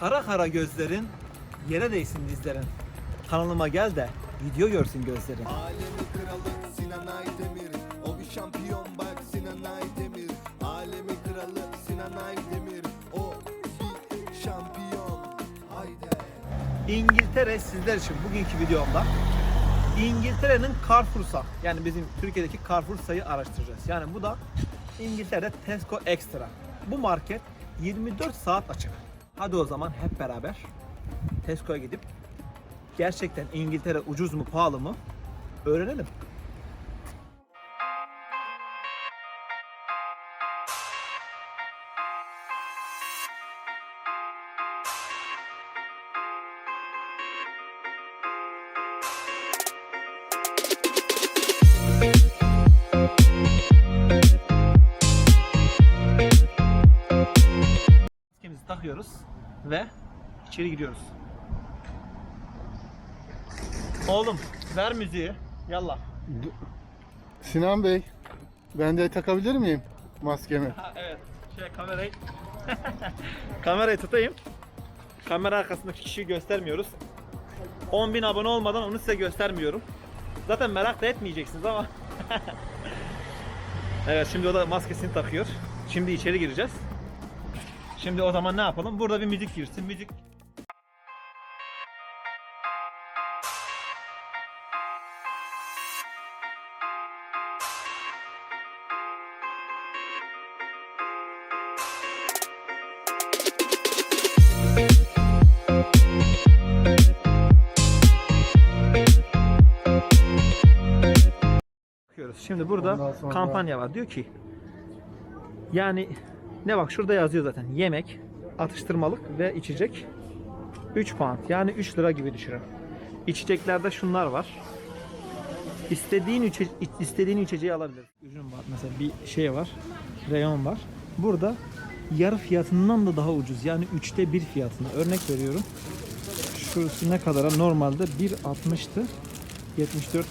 Kara kara gözlerin, yere değsin dizlerin. Kanalıma gel de video görsün gözlerin. Alemi kralı Sinan Aydemir O bir şampiyon bak Sinan Aydemir Alemi kralı Sinan Aydemir O bir şampiyon Haydi İngiltere sizler için bugünkü videomda İngiltere'nin Carrefour'sa yani bizim Türkiye'deki Carrefour'sayı araştıracağız. Yani bu da İngiltere'de Tesco Extra. Bu market 24 saat açık. Hadi o zaman hep beraber Tesco'ya gidip gerçekten İngiltere ucuz mu pahalı mı öğrenelim. Takıyoruz ve içeri giriyoruz. Oğlum ver müziği. Yallah. Sinan Bey, ben de takabilir miyim maskemi? Ha, evet. Şey kamerayı kamerayı tutayım. Kamera arkasındaki kişiyi göstermiyoruz. 10.000 abone olmadan onu size göstermiyorum. Zaten merak da etmeyeceksiniz ama. evet şimdi o da maskesini takıyor. Şimdi içeri gireceğiz. Şimdi o zaman ne yapalım? Burada bir müzik girsin. Müzik. Şimdi burada sonra- kampanya var. Diyor ki yani ne bak şurada yazıyor zaten. Yemek, atıştırmalık ve içecek 3 pound. Yani 3 lira gibi düşünün. İçeceklerde şunlar var. İstediğin içe, istediğin içeceği alabilirsin. Ürün var. Mesela bir şey var. Reyon var. Burada yarı fiyatından da daha ucuz. Yani üçte bir fiyatına. Örnek veriyorum. Şurası ne kadara? Normalde 1.60'tı. 74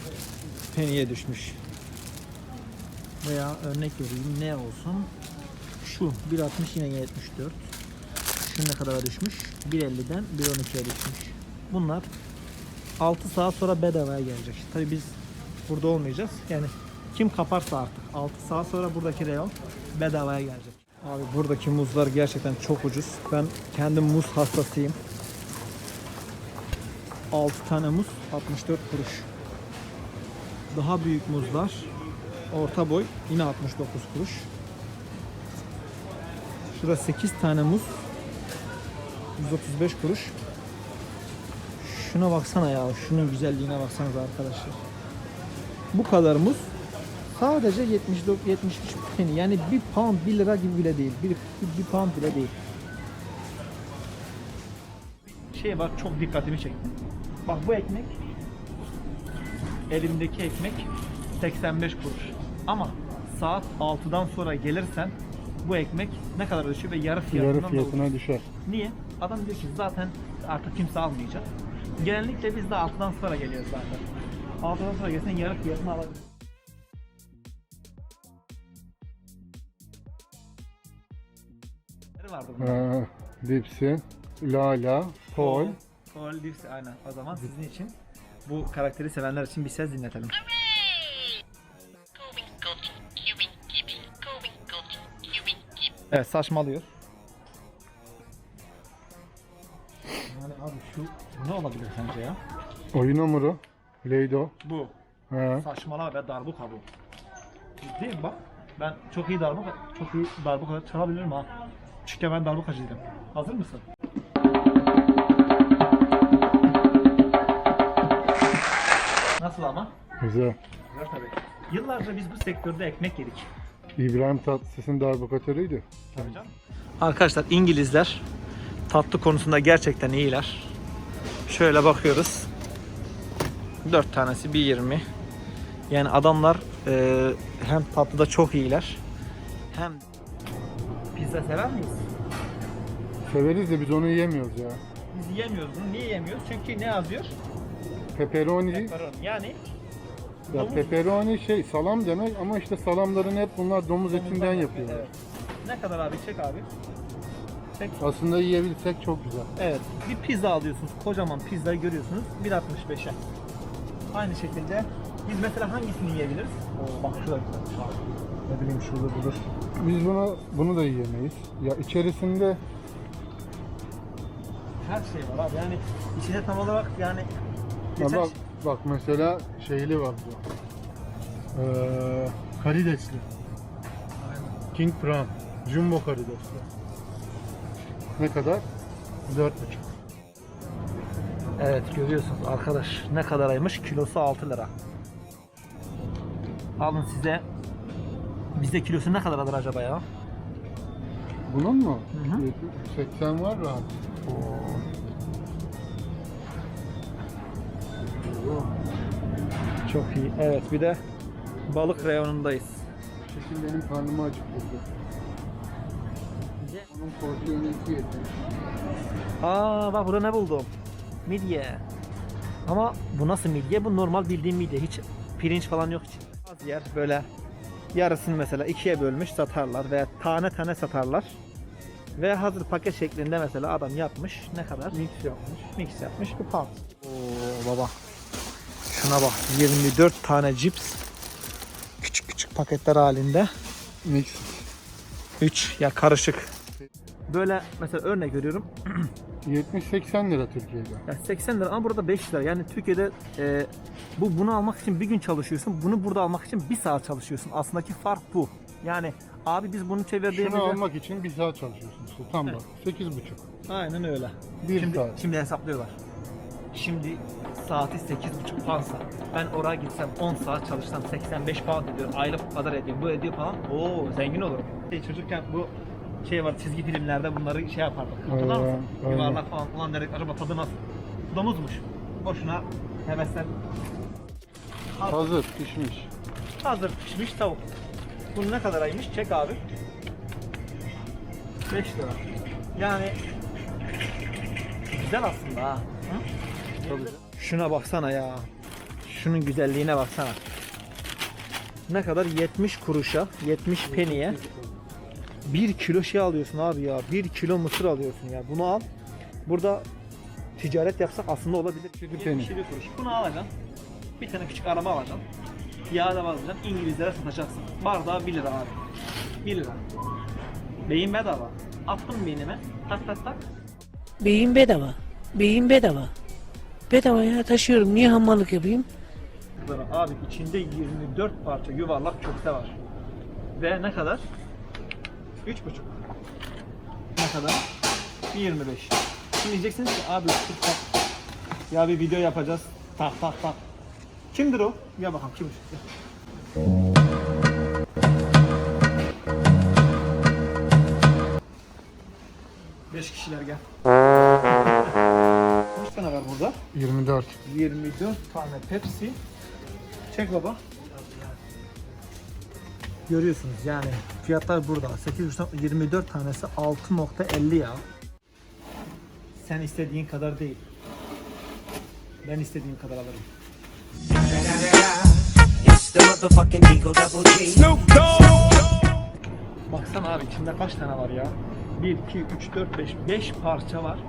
peniye düşmüş. Veya örnek vereyim ne olsun? Şu 1.60 yine 74. Şu ne kadara düşmüş? 1.50'den 1.12'ye düşmüş. Bunlar 6 saat sonra bedavaya gelecek. Tabii biz burada olmayacağız. Yani kim kaparsa artık 6 saat sonra buradaki reyon bedavaya gelecek. Abi buradaki muzlar gerçekten çok ucuz. Ben kendim muz hastasıyım. 6 tane muz 64 kuruş. Daha büyük muzlar orta boy yine 69 kuruş. Şurada 8 tane muz 135 kuruş. Şuna baksana ya. Şunun güzelliğine baksanıza arkadaşlar. Bu kadar muz sadece 79 73 peni. Yani 1 pound 1 lira gibi bile değil. 1, 1 pound bile değil. Şey bak çok dikkatimi çekti. Bak bu ekmek elimdeki ekmek 85 kuruş. Ama saat 6'dan sonra gelirsen bu ekmek ne kadar düşüyor ve yarı fiyatından Yarı fiyatına düşer. Niye? Adam diyor ki zaten artık kimse almayacak. Genellikle biz de 6'dan sonra geliyoruz zaten. 6'dan sonra gelsen yarı fiyatını alabilirsin. Vardı bunlar? Dipsi, Lala, Paul. Paul Livs aynen. O zaman sizin için bu karakteri sevenler için bir ses dinletelim. Evet saçmalıyor. Yani abi şu ne olabilir sence ya? Oyun hamuru, Leydo. Bu. He. Saçmalama ve darbuka bu. Değil mi bak? Ben çok iyi darbuka, çok iyi darbuka çalabilirim ha. Çünkü ben darbukacıydım. Hazır mısın? Nasıl ama? Güzel. Güzel tabii. Yıllarca biz bu sektörde ekmek yedik. İbrahim Tatlıses'in darbukatörüydü. Tabii canım. Arkadaşlar İngilizler tatlı konusunda gerçekten iyiler. Şöyle bakıyoruz. 4 tanesi 1.20. Yani adamlar e, hem tatlıda çok iyiler. Hem pizza sever miyiz? Severiz de biz onu yiyemiyoruz ya. Biz yiyemiyoruz bunu. Niye yiyemiyoruz? Çünkü ne yazıyor? Pepperoni, Pepperoni. Yani ya pepperoni şey salam demek ama işte salamların hep bunlar domuz etinden yapıyorlar. Evet. Ne kadar abi? Çek abi. Çek. Aslında yiyebilsek çok güzel. Evet. Bir pizza alıyorsunuz. Kocaman pizzayı görüyorsunuz. 1.65'e. Aynı şekilde biz mesela hangisini yiyebiliriz? Oo, bak şu da abi. Ne bileyim şurada budur. Biz bunu bunu da yiyemeyiz. Ya içerisinde Her şey var abi. Yani içine tam olarak yani Ya geçen bak, bak mesela şeyli var bu. Ee, karidesli. King Prawn. Jumbo karidesli. Ne kadar? 4,5. Evet görüyorsunuz arkadaş ne kadaraymış kilosu 6 lira. Alın size bize kilosu ne kadar alır acaba ya? Bunun mu? Hı hı. 80 var rahat. Çok iyi. Evet bir de balık reyonundayız. Şimdi benim karnımı acıktırdı. Onun porsiyonu 2 yeter. Aa bak burada ne buldum? Midye. Ama bu nasıl midye? Bu normal bildiğim midye. Hiç pirinç falan yok içinde. Az yer böyle yarısını mesela ikiye bölmüş satarlar veya tane tane satarlar. Ve hazır paket şeklinde mesela adam yapmış. Ne kadar? Mix yapmış. Mix yapmış bir pound. Oo baba. Şuna bak 24 tane cips. Küçük küçük paketler halinde. Mix. 3 ya karışık. Böyle mesela örnek veriyorum. 70-80 lira Türkiye'de. Ya 80 lira ama burada 5 lira. Yani Türkiye'de e, bu bunu almak için bir gün çalışıyorsun. Bunu burada almak için bir saat çalışıyorsun. Aslındaki fark bu. Yani abi biz bunu çevirdiğimizde... Şunu almak için bir saat çalışıyorsun Sultan Evet. bak. 8,5. Aynen öyle. Bir şimdi, saat. şimdi hesaplıyorlar. Şimdi saati 8,5 poundsa ben oraya gitsem 10 saat çalışsam 85 pound ediyor. Aylık kadar ediyor. Bu ediyor falan. Oo zengin olurum. Şey, çocukken bu şey var çizgi filmlerde bunları şey yapardık. Hatırlar mısın? aynen. Yuvarlak falan. Ulan dedik acaba tadı nasıl? Domuzmuş. Boşuna heveslen. Hazır pişmiş. Hazır pişmiş tavuk. Bunun ne kadaraymış? Çek abi. 5 lira. Yani güzel aslında ha. Hı? Şuna baksana ya. Şunun güzelliğine baksana. Ne kadar? 70 kuruşa, 70 peniye 1 kilo şey alıyorsun abi ya. 1 kilo mısır alıyorsun ya. Bunu al. Burada ticaret yapsak aslında olabilir. peni. 77 kuruş. Bunu alacaksın. Bir tane küçük araba alacaksın. Yağ da alacaksın. İngilizlere satacaksın. Bardağı 1 lira abi. 1 lira. Beyin bedava. Attım beynime. Tak tak tak. Beyin bedava. Beyin bedava. Bedava ya taşıyorum. Niye hamallık yapayım? Abi içinde 24 parça yuvarlak köfte var. Ve ne kadar? 3,5. Ne kadar? 25. Şimdi diyeceksiniz ki abi tut. Ya bir video yapacağız. Tak tak tak. Kimdir o? Ya bakalım? Gel. Beş kişiler gel. Kaç tane var burada? 24. 24 tane Pepsi. Çek baba. Görüyorsunuz yani fiyatlar burada. 8,5 24 tanesi 6.50 ya. Sen istediğin kadar değil. Ben istediğim kadar alırım. Baksana abi içinde kaç tane var ya? 1, 2, 3, 4, 5. 5 parça var.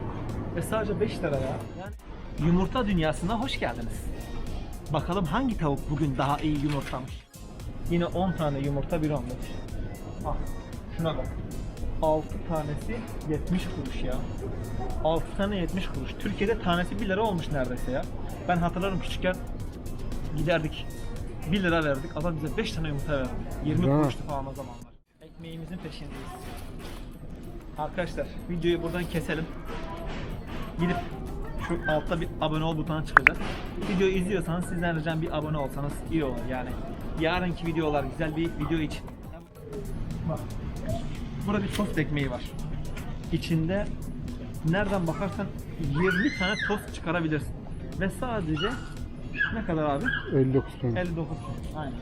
Ve sadece 5 lira ya. Yani yumurta dünyasına hoş geldiniz. Bakalım hangi tavuk bugün daha iyi yumurtlamış? Yine 10 tane yumurta bir omlet. Bak şuna bak. 6 tanesi 70 kuruş ya. 6 tane 70 kuruş. Türkiye'de tanesi 1 lira olmuş neredeyse ya. Ben hatırlarım küçükken giderdik 1 lira verdik. Adam bize 5 tane yumurta verdi. 20 Güzel. kuruştu falan o zamanlar. Ekmeğimizin peşindeyiz. Arkadaşlar videoyu buradan keselim. Gidip şu altta bir abone ol butonu çıkacak. Videoyu izliyorsanız sizden ricam bir abone olsanız iyi olur yani. Yarınki videolar güzel bir video için. Bak. Burada bir tost ekmeği var. İçinde nereden bakarsan 20 tane tost çıkarabilirsin. Ve sadece ne kadar abi? 59 peni. 59 lira. Aynen.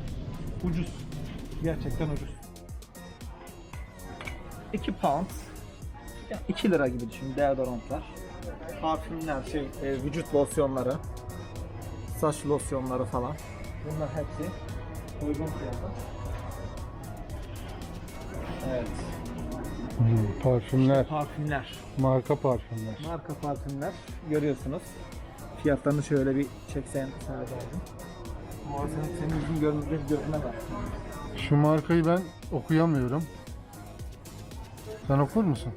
Ucuz. Gerçekten ucuz. 2 pound. Ya 2 lira gibi düşün deodorantlar. Parfümler, şey, e, vücut losyonları. Saç losyonları falan. Bunlar hepsi uygun fiyata. Evet. Hmm, parfümler, Parfümler. marka parfümler. Marka parfümler görüyorsunuz. Fiyatlarını şöyle bir çeksen sadece. Ama sen, senin yüzün görünür görünme var. Şu markayı ben okuyamıyorum. Sen okur musun?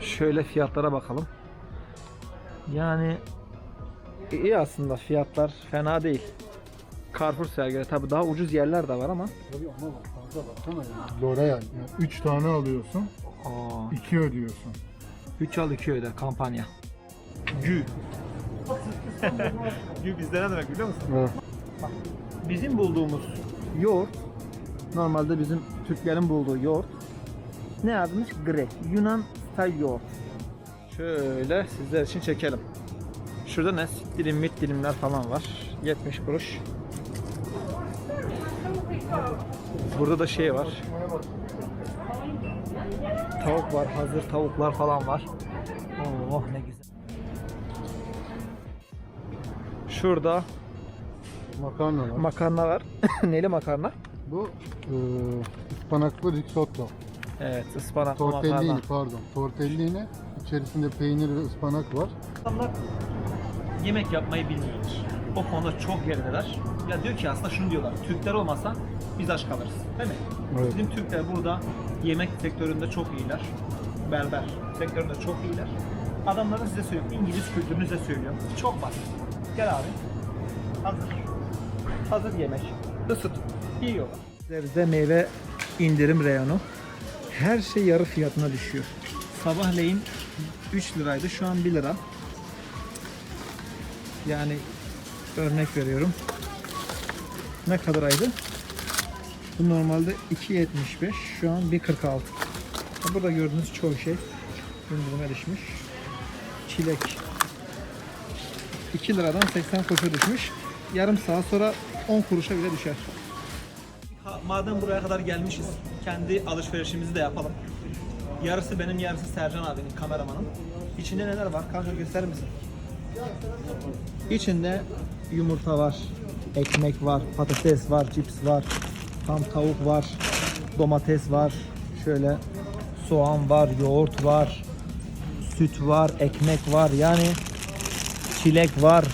Şöyle fiyatlara bakalım. Yani iyi aslında fiyatlar fena değil. Carrefour sergide tabi daha ucuz yerler de var ama. Tabii ona bak, fazla baksana ya. L'Oreal. Yani 3 tane alıyorsun, Aa, 2 ödüyorsun. 3 al 2 öde kampanya. Gü. Gü bizde ne demek biliyor musun? Evet. Bizim bulduğumuz yoğurt normalde bizim Türklerin bulduğu yoğurt ne admış? Gre. Yunan style yoğurt. Şöyle sizler için çekelim. Şurada ne? Dilim mit dilimler falan var. 70 kuruş. Burada da şey var. Tavuk var. Hazır tavuklar falan var. Oh ne güzel. Şurada Makarna var. makarna var. Neli makarna? Bu e, ıspanaklı risotto. Evet, ıspanaklı makarna. Tortellini pardon. Tortellini içerisinde peynir ve ıspanak var. Adamlar yemek yapmayı bilmiyorlar. O konuda çok gerideler. Ya diyor ki aslında şunu diyorlar. Türkler olmasa biz aç kalırız. Değil mi? Evet. Bizim Türkler burada yemek sektöründe çok iyiler. Berber sektöründe çok iyiler. Adamlara size söylüyorum. İngiliz kültürünü size söylüyorum. Çok basit. Gel abi. Hazır. Hazır yemek. Isıt. Yiyorlar. Bize meyve indirim reyonu. Her şey yarı fiyatına düşüyor. Sabahleyin 3 liraydı. Şu an 1 lira. Yani örnek veriyorum. Ne kadaraydı? Bu normalde 2.75. Şu an 1.46. Burada gördüğünüz çoğu şey indirime düşmüş. Çilek 2 liradan 80 kuruşa düşmüş. Yarım saat sonra 10 kuruşa bile düşer. Madem buraya kadar gelmişiz, kendi alışverişimizi de yapalım. Yarısı benim, yarısı Sercan abinin, kameramanın. İçinde neler var? Kanka gösterir misin? İçinde yumurta var, ekmek var, patates var, cips var, tam tavuk var, domates var, şöyle soğan var, yoğurt var, süt var, ekmek var. Yani çilek var,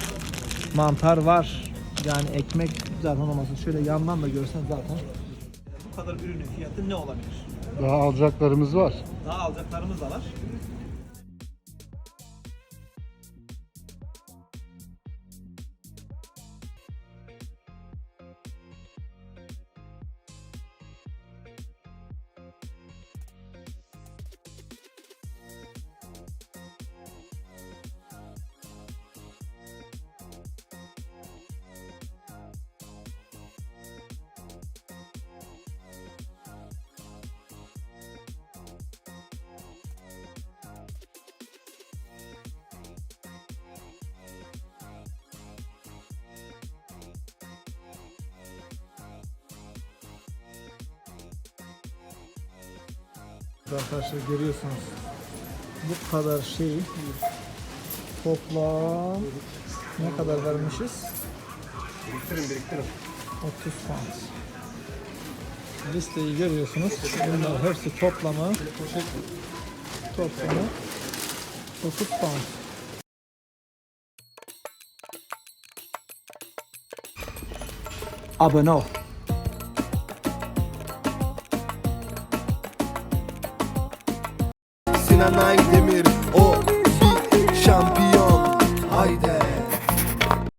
mantar var. Yani ekmek zaten olmasın. Şöyle yandan da görsen zaten. Bu kadar ürünün fiyatı ne olabilir? Daha alacaklarımız var. Daha alacaklarımız da var. Arkadaşlar görüyorsunuz. Bu kadar şeyi toplam ne kadar vermişiz? Biriktirin biriktirin. 30 pound. Listeyi görüyorsunuz. Bunlar hepsi toplamı toplamı 30 pound. Abone ol. Sinan Aydemir